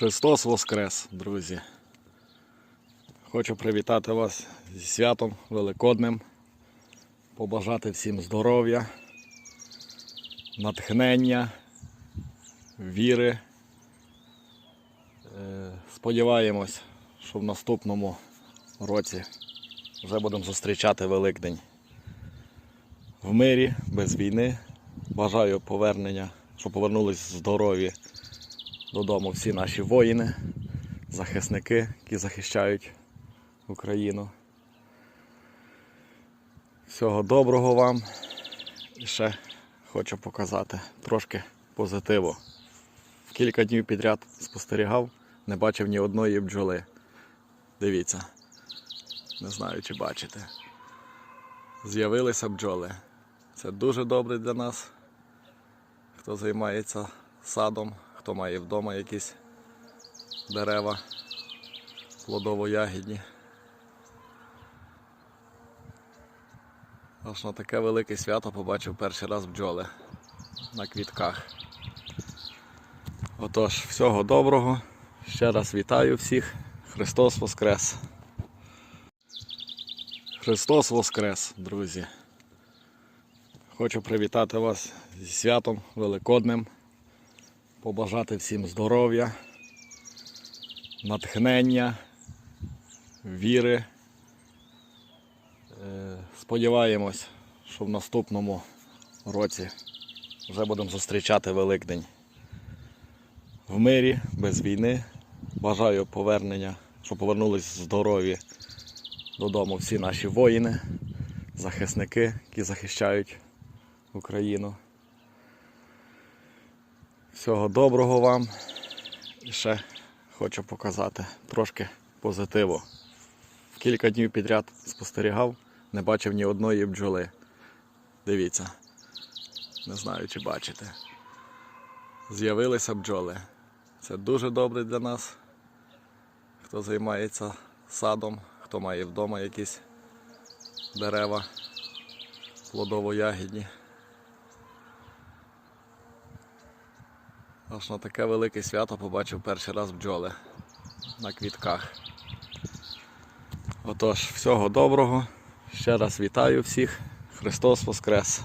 Христос Воскрес, друзі. Хочу привітати вас зі святом Великодним, побажати всім здоров'я, натхнення, віри. Е, Сподіваємось, що в наступному році вже будемо зустрічати Великдень в мирі, без війни. Бажаю повернення, щоб повернулись здорові додому всі наші воїни, захисники, які захищають Україну. Всього доброго вам. І ще хочу показати трошки позитиву. Кілька днів підряд спостерігав, не бачив ні одної бджоли. Дивіться, не знаю, чи бачите. З'явилися бджоли. Це дуже добре для нас, хто займається садом, хто має вдома якісь дерева плодово-ягідні. Аж на таке велике свято побачив перший раз бджоли на квітках. Отож, всього доброго. Ще раз вітаю всіх. Христос Воскрес! Христос Воскрес, друзі! Хочу привітати вас зі святом Великодним, побажати всім здоров'я, натхнення, віри. Е, Сподіваємось, що в наступному році вже будемо зустрічати Великдень в мирі, без війни. Бажаю повернення, щоб повернулись здорові додому всі наші воїни, захисники, які захищають Україну. Всього доброго вам. І ще хочу показати трошки позитиву. Кілька днів підряд спостерігав, не бачив ні одної бджоли. Дивіться, не знаю, чи бачите. З'явилися бджоли. Це дуже добре для нас, хто займається садом, хто має вдома якісь дерева плодово-ягідні. Аж на таке велике свято побачив перший раз бджоли на квітках. Отож, всього доброго. Ще раз вітаю всіх. Христос Воскрес!